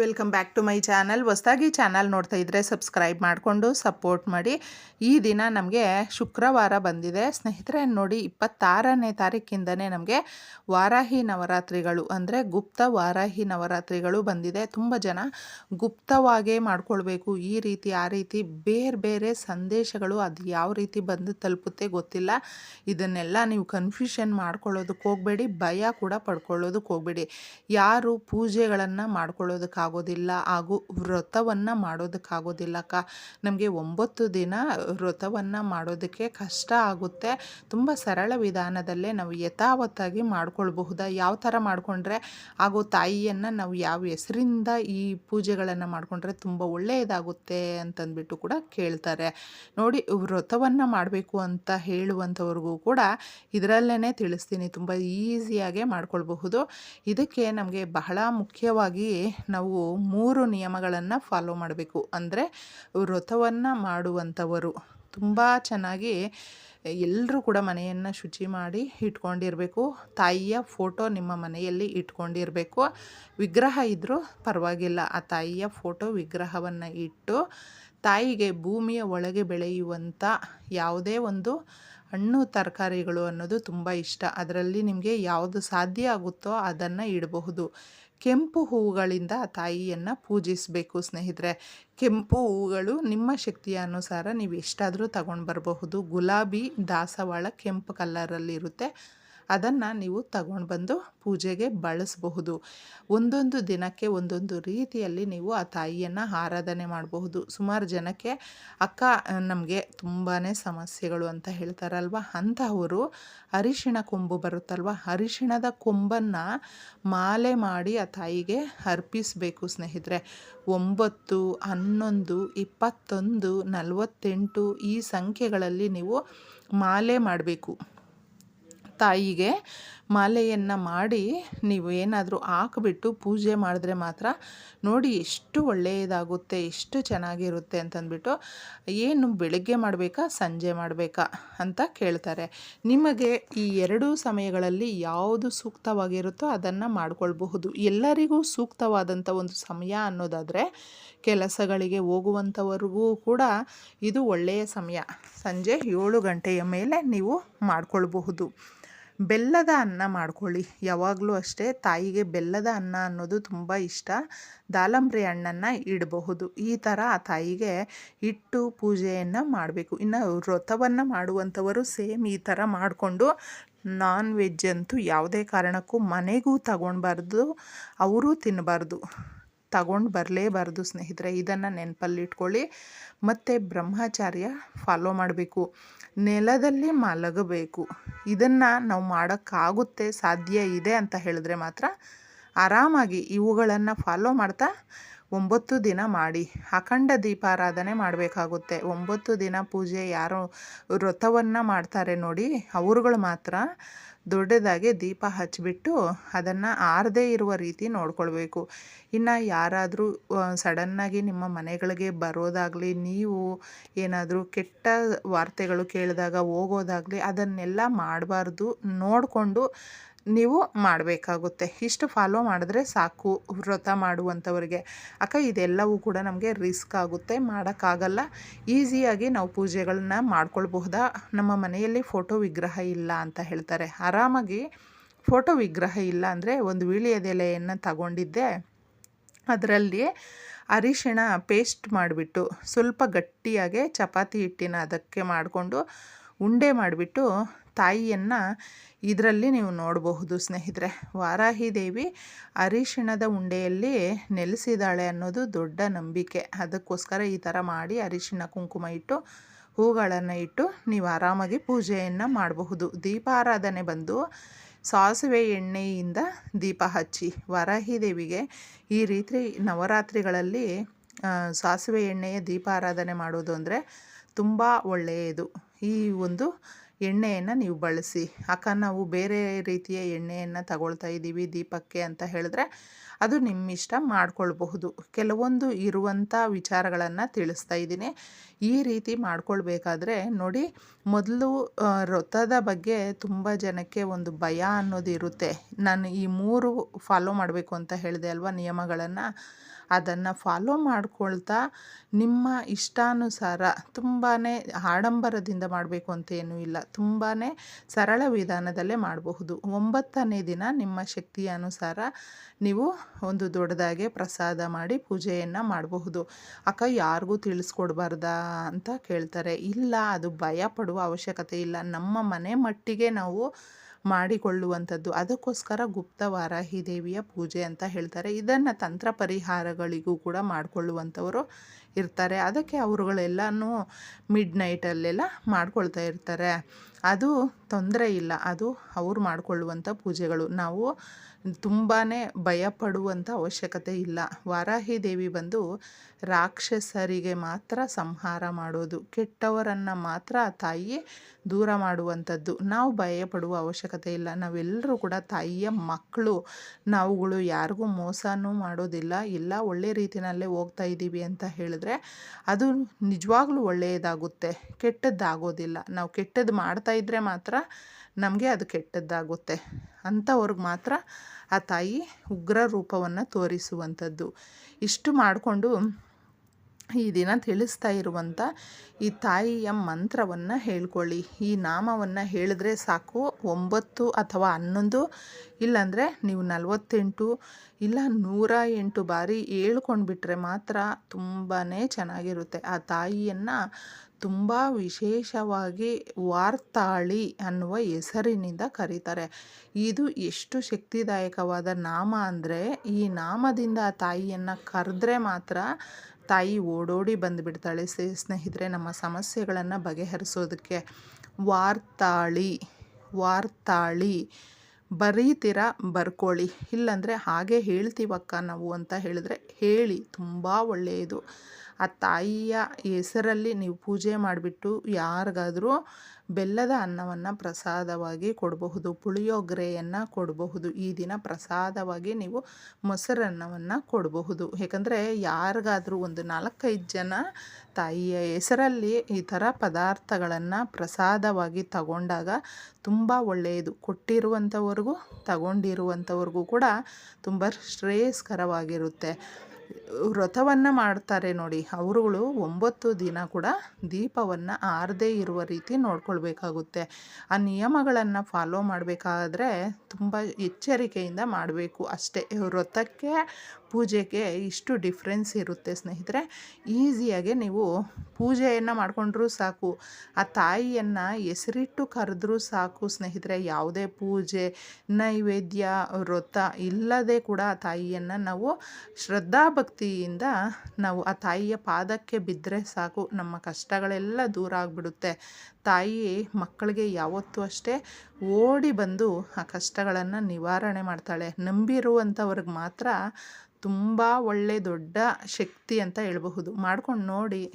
Welcome back to my channel. ಹೊಸದಾಗಿ channel ನೋಡ್ತಾ ಇದ್ದರೆ ಸಬ್ಸ್ಕ್ರೈಬ್ ಮಾಡಿಕೊಂಡು ಸಪೋರ್ಟ್ ಮಾಡಿ. ಈ ದಿನ ನಮಗೆ ಶುಕ್ರವಾರ ಬಂದಿದೆ. ಸ್ನೇಹಿತರೆ, ನೋಡಿ, ಇಪ್ಪತ್ತಾರನೇ ತಾರೀಕಿಂದನೇ ನಮಗೆ ವಾರಾಹಿ ನವರಾತ್ರಿಗಳು, ಅಂದರೆ ಗುಪ್ತ ವಾರಾಹಿ ನವರಾತ್ರಿಗಳು ಬಂದಿದೆ. ತುಂಬ ಜನ ಗುಪ್ತವಾಗೇ ಮಾಡಿಕೊಳ್ಬೇಕು. ಈ ರೀತಿ, ಆ ರೀತಿ ಬೇರೆ ಬೇರೆ ಸಂದೇಶಗಳು ಅದು ಯಾವ ರೀತಿ ಬಂದು ತಲುಪುತ್ತೆ ಗೊತ್ತಿಲ್ಲ. ಇದನ್ನೆಲ್ಲ ನೀವು ಕನ್ಫ್ಯೂಷನ್ ಮಾಡ್ಕೊಳ್ಳೋದಕ್ಕೆ ಹೋಗಬೇಡಿ. ಭಯ ಕೂಡ ಪಡ್ಕೊಳ್ಳೋದಕ್ಕೆ ಹೋಗಬೇಡಿ. ಯಾರು ಪೂಜೆಗಳನ್ನು ಮಾಡ್ಕೊಳ್ಳೋದಕ್ಕಾಗೋದಿಲ್ಲ ಹಾಗೂ ವ್ರತವನ್ನು ಮಾಡೋದಕ್ಕಾಗೋದಿಲ್ಲ ಅಕ್ಕ ನಮಗೆ ಒಂಬತ್ತು ದಿನ ವ್ರತವನ್ನು ಮಾಡೋದಕ್ಕೆ ಕಷ್ಟ ಆಗುತ್ತೆ. ತುಂಬ ಸರಳ ವಿಧಾನದಲ್ಲೇ ನಾವು ಯಥಾವತ್ತಾಗಿ ಮಾಡ್ಕೊಳ್ಬಹುದಾ? ಯಾವ ಥರ ಮಾಡಿಕೊಂಡ್ರೆ ಹಾಗೂ ತಾಯಿಯನ್ನು ನಾವು ಯಾವ ಹೆಸರಿಂದ ಈ ಪೂಜೆಗಳನ್ನು ಮಾಡಿಕೊಂಡ್ರೆ ತುಂಬ ಒಳ್ಳೆಯದಾಗುತ್ತೆ ಅಂತಂದ್ಬಿಟ್ಟು ಕೂಡ ಕೇಳ್ತಾರೆ. ನೋಡಿ, ವ್ರತವನ್ನು ಮಾಡಬೇಕು ಅಂತ ಹೇಳುವಂಥವ್ರಿಗೂ ಕೂಡ ಇದರಲ್ಲೇ ತಿಳಿಸ್ತೀನಿ. ತುಂಬ ಈಸಿಯಾಗೆ ಮಾಡ್ಕೊಳ್ಬಹುದು. ಇದಕ್ಕೆ ನಮಗೆ ಬಹಳ ಮುಖ್ಯವಾಗಿ ನಾವು ಮೂರು ನಿಯಮಗಳನ್ನು ಫಾಲೋ ಮಾಡಬೇಕು. ಅಂದರೆ ವ್ರತವನ್ನು ಮಾಡುವಂಥವರು. ತುಂಬ ಚೆನ್ನಾಗಿ ಎಲ್ಲರೂ ಕೂಡ ಮನೆಯನ್ನು ಶುಚಿ ಮಾಡಿ ಇಟ್ಕೊಂಡಿರಬೇಕು. ತಾಯಿಯ ಫೋಟೋ ನಿಮ್ಮ ಮನೆಯಲ್ಲಿ ಇಟ್ಕೊಂಡಿರಬೇಕು. ವಿಗ್ರಹ ಇದ್ದರೂ ಪರವಾಗಿಲ್ಲ. ಆ ತಾಯಿಯ ಫೋಟೋ ವಿಗ್ರಹವನ್ನು ಇಟ್ಟು ತಾಯಿಗೆ ಭೂಮಿಯ ಒಳಗೆ ಬೆಳೆಯುವಂಥ ಯಾವುದೇ ಒಂದು ಹಣ್ಣು, ತರಕಾರಿಗಳು ಅನ್ನೋದು ತುಂಬ ಇಷ್ಟ. ಅದರಲ್ಲಿ ನಿಮಗೆ ಯಾವುದು ಸಾಧ್ಯ ಆಗುತ್ತೋ ಅದನ್ನು ಇಡಬಹುದು. ಕೆಂಪು ಹೂವುಗಳಿಂದ ತಾಯಿಯನ್ನು ಪೂಜಿಸಬೇಕು ಸ್ನೇಹಿತರೆ. ಕೆಂಪು ಹೂವುಗಳು ನಿಮ್ಮ ಶಕ್ತಿಯ ಅನುಸಾರ ನೀವು ಎಷ್ಟಾದರೂ ತಗೊಂಡು ಬರಬಹುದು ಗುಲಾಬಿ, ದಾಸವಾಳ ಕೆಂಪು ಕಲ್ಲರಲ್ಲಿರುತ್ತೆ ಅದನ್ನು ನೀವು ತಗೊಂಡು ಬಂದು ಪೂಜೆಗೆ ಬಳಸಬಹುದು. ಒಂದೊಂದು ದಿನಕ್ಕೆ ಒಂದೊಂದು ರೀತಿಯಲ್ಲಿ ನೀವು ಆ ತಾಯಿಯನ್ನು ಆರಾಧನೆ ಮಾಡಬಹುದು. ಸುಮಾರು ಜನಕ್ಕೆ ಅಕ್ಕ, ನಮಗೆ ತುಂಬಾ ಸಮಸ್ಯೆಗಳು ಅಂತ ಹೇಳ್ತಾರಲ್ವ? ಅಂತಹವರು ಅರಿಶಿಣ ಕೊಂಬು ಬರುತ್ತಲ್ವ? ಅರಿಶಿಣದ ಕೊಂಬನ್ನು ಮಾಲೆ ಮಾಡಿ ಆ ತಾಯಿಗೆ ಅರ್ಪಿಸಬೇಕು ಸ್ನೇಹಿತರೆ. ಒಂಬತ್ತು, ಹನ್ನೊಂದು, ಇಪ್ಪತ್ತೊಂದು, ನಲವತ್ತೆಂಟು ಈ ಸಂಖ್ಯೆಗಳಲ್ಲಿ ನೀವು ಮಾಲೆ ಮಾಡಬೇಕು. ತಾಯಿಗೆ ಮಾಲೆಯನ್ನು ಮಾಡಿ ನೀವು ಏನಾದರೂ ಹಾಕಿಬಿಟ್ಟು ಪೂಜೆ ಮಾಡಿದ್ರೆ ಮಾತ್ರ ನೋಡಿ ಎಷ್ಟು ಒಳ್ಳೆಯದಾಗುತ್ತೆ, ಎಷ್ಟು ಚೆನ್ನಾಗಿರುತ್ತೆ ಅಂತಂದ್ಬಿಟ್ಟು ಏನು ಬೆಳಗ್ಗೆ ಮಾಡಬೇಕಾ, ಸಂಜೆ ಮಾಡಬೇಕಾ ಅಂತ ಕೇಳ್ತಾರೆ. ನಿಮಗೆ ಈ ಎರಡೂ ಸಮಯಗಳಲ್ಲಿ ಯಾವುದು ಸೂಕ್ತವಾಗಿರುತ್ತೋ ಅದನ್ನು ಮಾಡಿಕೊಳ್ಬಹುದು. ಎಲ್ಲರಿಗೂ ಸೂಕ್ತವಾದಂಥ ಒಂದು ಸಮಯ ಅನ್ನೋದಾದರೆ ಕೆಲಸಗಳಿಗೆ ಹೋಗುವಂಥವ್ರಿಗೂ ಕೂಡ ಇದು ಒಳ್ಳೆಯ ಸಮಯ. ಸಂಜೆ ಏಳು ಗಂಟೆಯ ಮೇಲೆ ನೀವು ಮಾಡ್ಕೊಳ್ಬಹುದು. ಬೆಲ್ಲದ ಅನ್ನ ಮಾಡ್ಕೊಳ್ಳಿ. ಯಾವಾಗಲೂ ಅಷ್ಟೇ ತಾಯಿಗೆ ಬೆಲ್ಲದ ಅನ್ನ ಅನ್ನೋದು ತುಂಬ ಇಷ್ಟ. ದಾಳಂಬ್ರಿ ಹಣ್ಣನ್ನು ಇಡಬಹುದು. ಈ ಥರ ಆ ತಾಯಿಗೆ ಇಟ್ಟು ಪೂಜೆಯನ್ನು ಮಾಡಬೇಕು. ಇನ್ನು ವ್ರತವನ್ನು ಮಾಡುವಂಥವರು ಸೇಮ್ ಈ ಥರ ಮಾಡಿಕೊಂಡು ನಾನ್ ವೆಜ್ ಅಂತೂ ಯಾವುದೇ ಕಾರಣಕ್ಕೂ ಮನೆಗೂ ತಗೊಳ್ಬಾರ್ದು ಅವರೂ ತಿನ್ನಬಾರ್ದು ತಗೊಂಡು ಬರಲೇಬಾರ್ದು ಸ್ನೇಹಿತರೆ, ಇದನ್ನು ನೆನಪಲ್ಲಿಟ್ಕೊಳ್ಳಿ. ಮತ್ತು ಬ್ರಹ್ಮಚಾರ್ಯ ಫಾಲೋ ಮಾಡಬೇಕು. ನೆಲದಲ್ಲಿ ಮಲಗಬೇಕು. ಇದನ್ನು ನಾವು ಮಾಡೋಕ್ಕಾಗುತ್ತೆ, ಸಾಧ್ಯ ಇದೆ ಅಂತ ಹೇಳಿದ್ರೆ ಮಾತ್ರ ಆರಾಮಾಗಿ ಇವುಗಳನ್ನು ಫಾಲೋ ಮಾಡ್ತಾ ಒಂಬತ್ತು ದಿನ ಮಾಡಿ. ಅಖಂಡ ದೀಪಾರಾಧನೆ ಮಾಡಬೇಕಾಗುತ್ತೆ. ಒಂಬತ್ತು ದಿನ ಪೂಜೆ ಯಾರು ವ್ರತವನ್ನು ಮಾಡ್ತಾರೆ ನೋಡಿ, ಅವ್ರುಗಳು ಮಾತ್ರ ದೊಡ್ಡದಾಗಿ ದೀಪ ಹಚ್ಚಿಬಿಟ್ಟು ಅದನ್ನು ಆರದೇ ಇರುವ ರೀತಿ ನೋಡ್ಕೊಳ್ಬೇಕು. ಇನ್ನು ಯಾರಾದರೂ ಸಡನ್ನಾಗಿ ನಿಮ್ಮ ಮನೆಗಳಿಗೆ ಬರೋದಾಗಲಿ, ನೀವು ಏನಾದರೂ ಕೆಟ್ಟ ವಾರ್ತೆಗಳು ಕೇಳಿದಾಗ ಹೋಗೋದಾಗಲಿ, ಅದನ್ನೆಲ್ಲ ಮಾಡಬಾರ್ದು. ನೋಡಿಕೊಂಡು ನೀವು ಮಾಡಬೇಕಾಗುತ್ತೆ. ಇಷ್ಟು ಫಾಲೋ ಮಾಡಿದ್ರೆ ಸಾಕು ವ್ರತ ಮಾಡುವಂಥವ್ರಿಗೆ. ಅಕ್ಕ, ಇದೆಲ್ಲವೂ ಕೂಡ ನಮಗೆ ರಿಸ್ಕ್ ಆಗುತ್ತೆ. ಮಾಡೋಕ್ಕಾಗಲ್ಲ. ಈಸಿಯಾಗಿ ನಾವು ಪೂಜೆಗಳನ್ನ ಮಾಡ್ಕೊಳ್ಬಹುದಾ? ನಮ್ಮ ಮನೆಯಲ್ಲಿ ಫೋಟೋ ವಿಗ್ರಹ ಇಲ್ಲ ಅಂತ ಹೇಳ್ತಾರೆ. ಆರಾಮಾಗಿ ಫೋಟೋ ವಿಗ್ರಹ ಇಲ್ಲ ಅಂದರೆ ಒಂದು ವೀಳ್ಯದೆಲೆಯನ್ನು ತಗೊಂಡಿದ್ದೆ. ಅದರಲ್ಲಿ ಅರಿಶಿಣ ಪೇಸ್ಟ್ ಮಾಡಿಬಿಟ್ಟು, ಸ್ವಲ್ಪ ಗಟ್ಟಿಯಾಗೆ ಚಪಾತಿ ಹಿಟ್ಟಿನ ಅದಕ್ಕೆ ಮಾಡಿಕೊಂಡು ಉಂಡೆ ಮಾಡಿಬಿಟ್ಟು ತಾಯಿಯನ್ನು ಇದರಲ್ಲಿ ನೀವು ನೋಡಬಹುದು ಸ್ನೇಹಿತರೆ. ವಾರಾಹಿ ದೇವಿ ಅರಿಶಿಣದ ಉಂಡೆಯಲ್ಲಿ ನೆಲೆಸಿದಾಳೆ ಅನ್ನೋದು ದೊಡ್ಡ ನಂಬಿಕೆ. ಅದಕ್ಕೋಸ್ಕರ ಈ ಥರ ಮಾಡಿ ಅರಿಶಿಣ ಕುಂಕುಮ ಇಟ್ಟು, ಹೂಗಳನ್ನು ಇಟ್ಟು ನೀವು ಆರಾಮಾಗಿ ಪೂಜೆಯನ್ನು ಮಾಡಬಹುದು. ದೀಪಾರಾಧನೆ ಬಂದು ಸಾಸಿವೆ ಎಣ್ಣೆಯಿಂದ ದೀಪ ಹಚ್ಚಿ ವಾರಾಹಿ ದೇವಿಗೆ ಈ ರೀತಿ ನವರಾತ್ರಿಗಳಲ್ಲಿ ಸಾಸಿವೆ ಎಣ್ಣೆಯ ದೀಪಾರಾಧನೆ ಮಾಡೋದು ಅಂದರೆ ತುಂಬ ಒಳ್ಳೆಯದು. ಈ ಒಂದು ಎಣ್ಣೆಯನ್ನು ನೀವು ಬಳಸಿ. ಅಕ್ಕ, ನಾವು ಬೇರೆ ರೀತಿಯ ಎಣ್ಣೆಯನ್ನು ತಗೊಳ್ತಾ ಇದ್ದೀವಿ ದೀಪಕ್ಕೆ ಅಂತ ಹೇಳಿದ್ರೆ ಅದು ನಿಮ್ಮ ಇಷ್ಟ ಮಾಡ್ಕೊಳ್ಬಹುದು. ಕೆಲವೊಂದು ಇರುವಂಥ ವಿಚಾರಗಳನ್ನು ತಿಳಿಸ್ತಾ ಇದ್ದೀನಿ. ಈ ರೀತಿ ಮಾಡ್ಕೊಳ್ಬೇಕಾದ್ರೆ ನೋಡಿ, ಮೊದಲು ವ್ರತದ ಬಗ್ಗೆ ತುಂಬ ಜನಕ್ಕೆ ಒಂದು ಭಯ ಅನ್ನೋದು ಇರುತ್ತೆ. ನಾನು ಈ ಮೂರು ಫಾಲೋ ಮಾಡಬೇಕು ಅಂತ ಹೇಳಿದೆ ಅಲ್ವಾ ನಿಯಮಗಳನ್ನು? ಅದನ್ನು ಫಾಲೋ ಮಾಡ್ಕೊಳ್ತಾ ನಿಮ್ಮ ಇಷ್ಟಾನುಸಾರ ತುಂಬಾ ಆಡಂಬರದಿಂದ ಮಾಡಬೇಕು ಅಂತೇನೂ ಇಲ್ಲ. ತುಂಬಾ ಸರಳ ವಿಧಾನದಲ್ಲೇ ಮಾಡಬಹುದು. ಒಂಬತ್ತನೇ ದಿನ ನಿಮ್ಮ ಶಕ್ತಿಯ ಅನುಸಾರ ನೀವು ಒಂದು ದೊಡ್ಡದಾಗೆ ಪ್ರಸಾದ ಮಾಡಿ ಪೂಜೆಯನ್ನು ಮಾಡಬಹುದು. ಅಕ್ಕ, ಯಾರಿಗೂ ತಿಳಿಸ್ಕೊಡ್ಬಾರ್ದಾ ಅಂತ ಕೇಳ್ತಾರೆ. ಇಲ್ಲ, ಅದು ಭಯ ಪಡುವ ಅವಶ್ಯಕತೆ ಇಲ್ಲ. ನಮ್ಮ ಮನೆ ಮಟ್ಟಿಗೆ ನಾವು ಮಾಡಿಕೊಳ್ಳುವಂಥದ್ದು. ಅದಕ್ಕೋಸ್ಕರ ಗುಪ್ತ ವಾರಾಹಿ ದೇವಿಯ ಪೂಜೆ ಅಂತ ಹೇಳ್ತಾರೆ. ಇದನ್ನು ತಂತ್ರ ಪರಿಹಾರಗಳಿಗೂ ಕೂಡ ಮಾಡಿಕೊಳ್ಳುವಂಥವರು ಇರ್ತಾರೆ. ಅದಕ್ಕೆ ಅವರುಗಳೆಲ್ಲನೂ ಮಿಡ್ ನೈಟಲ್ಲೆಲ್ಲ ಮಾಡ್ಕೊಳ್ತಾ ಇರ್ತಾರೆ. ಅದು ತೊಂದರೆ ಇಲ್ಲ. ಅದು ಅವ್ರು ಮಾಡಿಕೊಳ್ಳುವಂಥ ಪೂಜೆಗಳು. ನಾವು ತುಂಬಾ ಭಯಪಡುವಂಥ ಅವಶ್ಯಕತೆ ಇಲ್ಲ. ವಾರಾಹಿ ದೇವಿ ಬಂದು ರಾಕ್ಷಸರಿಗೆ ಮಾತ್ರ ಸಂಹಾರ ಮಾಡೋದು. ಕೆಟ್ಟವರನ್ನು ಮಾತ್ರ ತಾಯಿ ದೂರ ಮಾಡುವಂಥದ್ದು. ನಾವು ಭಯಪಡುವ ಅವಶ್ಯಕತೆ ಇಲ್ಲ. ನಾವೆಲ್ಲರೂ ಕೂಡ ತಾಯಿಯ ಮಕ್ಕಳು. ನಾವುಗಳು ಯಾರಿಗೂ ಮೋಸನೂ ಮಾಡೋದಿಲ್ಲ. ಎಲ್ಲ ಒಳ್ಳೆ ರೀತಿಯಲ್ಲೇ ಹೋಗ್ತಾ ಇದ್ದೀವಿ ಅಂತ ಹೇಳಿದ್ರೆ ಅದು ನಿಜವಾಗ್ಲೂ ಒಳ್ಳೆಯದಾಗುತ್ತೆ, ಕೆಟ್ಟದ್ದಾಗೋದಿಲ್ಲ. ನಾವು ಕೆಟ್ಟದ್ದು ಮಾಡ್ತಾ ಇದ್ದರೆ ಮಾತ್ರ ನಮಗೆ ಅದು ಕೆಟ್ಟದ್ದಾಗುತ್ತೆ ಅಂಥವ್ರಿಗೆ ಮಾತ್ರ ಆ ತಾಯಿ ಉಗ್ರ ರೂಪವನ್ನು ತೋರಿಸುವಂಥದ್ದು. ಇಷ್ಟು ಮಾಡಿಕೊಂಡು ಈ ದಿನ ತಿಳಿಸ್ತಾ ಇರುವಂಥ ಈ ತಾಯಿಯ ಮಂತ್ರವನ್ನು ಹೇಳ್ಕೊಳ್ಳಿ. ಈ ನಾಮವನ್ನು ಹೇಳಿದ್ರೆ ಸಾಕು. ಒಂಬತ್ತು ಅಥವಾ ಹನ್ನೊಂದು, ಇಲ್ಲಾಂದರೆ ನೀವು ನಲವತ್ತೆಂಟು, ಇಲ್ಲ ನೂರ ಎಂಟು ಬಾರಿ ಹೇಳ್ಕೊಂಡ್ಬಿಟ್ರೆ ಮಾತ್ರ ತುಂಬಾ ಚೆನ್ನಾಗಿರುತ್ತೆ. ಆ ತಾಯಿಯನ್ನು ತುಂಬ ವಿಶೇಷವಾಗಿ ವಾರ್ತಾಳಿ ಅನ್ನುವ ಹೆಸರಿನಿಂದ ಕರೀತಾರೆ. ಇದು ಎಷ್ಟು ಶಕ್ತಿದಾಯಕವಾದ ನಾಮ ಅಂದರೆ ಈ ನಾಮದಿಂದ ತಾಯಿಯನ್ನು ಕರೆದ್ರೆ ಮಾತ್ರ ತಾಯಿ ಓಡೋಡಿ ಬಂದುಬಿಡ್ತಾಳೆ. ಸ್ನೇಹಿತರೆ, ನಮ್ಮ ಸಮಸ್ಯೆಗಳನ್ನು ಬಗೆಹರಿಸೋದಕ್ಕೆ ವಾರ್ತಾಳಿ ವಾರ್ತಾಳಿ, ಬರೀತೀರ ಬರ್ಕೊಳ್ಳಿ. ಇಲ್ಲಾಂದರೆ ಹಾಗೆ ಹೇಳ್ತೀವಕ್ಕ ನಾವು ಅಂತ ಹೇಳಿದ್ರೆ ಹೇಳಿ, ತುಂಬ ಒಳ್ಳೆಯದು. ಆ ತಾಯಿಯ ಹೆಸರಲ್ಲಿ ನೀವು ಪೂಜೆ ಮಾಡಿಬಿಟ್ಟು ಯಾರಿಗಾದರೂ ಬೆಲ್ಲದ ಅನ್ನವನ್ನು ಪ್ರಸಾದವಾಗಿ ಕೊಡಬಹುದು ಪುಳಿಯೋಗರೆಯನ್ನು ಕೊಡಬಹುದು, ಈ ದಿನ ಪ್ರಸಾದವಾಗಿ ನೀವು ಮೊಸರನ್ನವನ್ನು ಕೊಡಬಹುದು. ಯಾಕಂದರೆ ಯಾರಿಗಾದರೂ ಒಂದು ನಾಲ್ಕೈದು ಜನ ತಾಯಿಯ ಹೆಸರಲ್ಲಿ ಈ ಥರ ಪದಾರ್ಥಗಳನ್ನು ಪ್ರಸಾದವಾಗಿ ತಗೊಂಡಾಗ ತುಂಬ ಒಳ್ಳೆಯದು. ಕೊಟ್ಟಿರುವಂಥವ್ರಿಗೂ ತಗೊಂಡಿರುವಂಥವ್ರಿಗೂ ಕೂಡ ತುಂಬ ಶ್ರೇಯಸ್ಕರವಾಗಿರುತ್ತೆ. ವ್ರತವನ್ನು ಮಾಡ್ತಾರೆ ನೋಡಿ. ಅವರುಗಳು ಒಂಬತ್ತು ದಿನ ಕೂಡ ದೀಪವನ್ನು ಆರದೇ ಇರುವ ರೀತಿ ನೋಡ್ಕೊಳ್ಬೇಕಾಗುತ್ತೆ. ಆ ನಿಯಮಗಳನ್ನು ಫಾಲೋ ಮಾಡಬೇಕಾದ್ರೆ ತುಂಬ ಎಚ್ಚರಿಕೆಯಿಂದ ಮಾಡಬೇಕು ಅಷ್ಟೇ. ವ್ರತಕ್ಕೆ ಪೂಜೆಗೆ ಇಷ್ಟು ಡಿಫ್ರೆನ್ಸ್ ಇರುತ್ತೆ ಸ್ನೇಹಿತರೆ. ಈಸಿಯಾಗಿ ನೀವು ಪೂಜೆಯನ್ನು ಮಾಡಿಕೊಂಡ್ರೂ ಸಾಕು, ಆ ತಾಯಿಯನ್ನು ಹೆಸರಿಟ್ಟು ಕರೆದ್ರೂ ಸಾಕು ಸ್ನೇಹಿತರೆ. ಯಾವುದೇ ಪೂಜೆ, ನೈವೇದ್ಯ, ವ್ರತ ಇಲ್ಲದೆ ಕೂಡ ಆ ತಾಯಿಯನ್ನು ನಾವು ಶ್ರದ್ಧಾಭಕ್ತಿಯಿಂದ ನಾವು ಆ ತಾಯಿಯ ಪಾದಕ್ಕೆ ಬಿದ್ದರೆ ಸಾಕು. ನಮ್ಮ ಕಷ್ಟಗಳೆಲ್ಲ ದೂರ ಆಗಿಬಿಡುತ್ತೆ. ತಾಯಿ ಮಕ್ಕಳಿಗೆ ಯಾವತ್ತೂ ಅಷ್ಟೇ ಓಡಿ ಬಂದು ಆ ಕಷ್ಟಗಳನ್ನು ನಿವಾರಣೆ ಮಾಡ್ತಾಳೆ. ನಂಬಿರುವಂಥವ್ರಿಗೆ ಮಾತ್ರ ತುಂಬ ಒಳ್ಳೆ ದೊಡ್ಡ ಶಕ್ತಿ ಅಂತ ಹೇಳಬಹುದು. ಮಾಡ್ಕೊಂಡು ನೋಡಿ.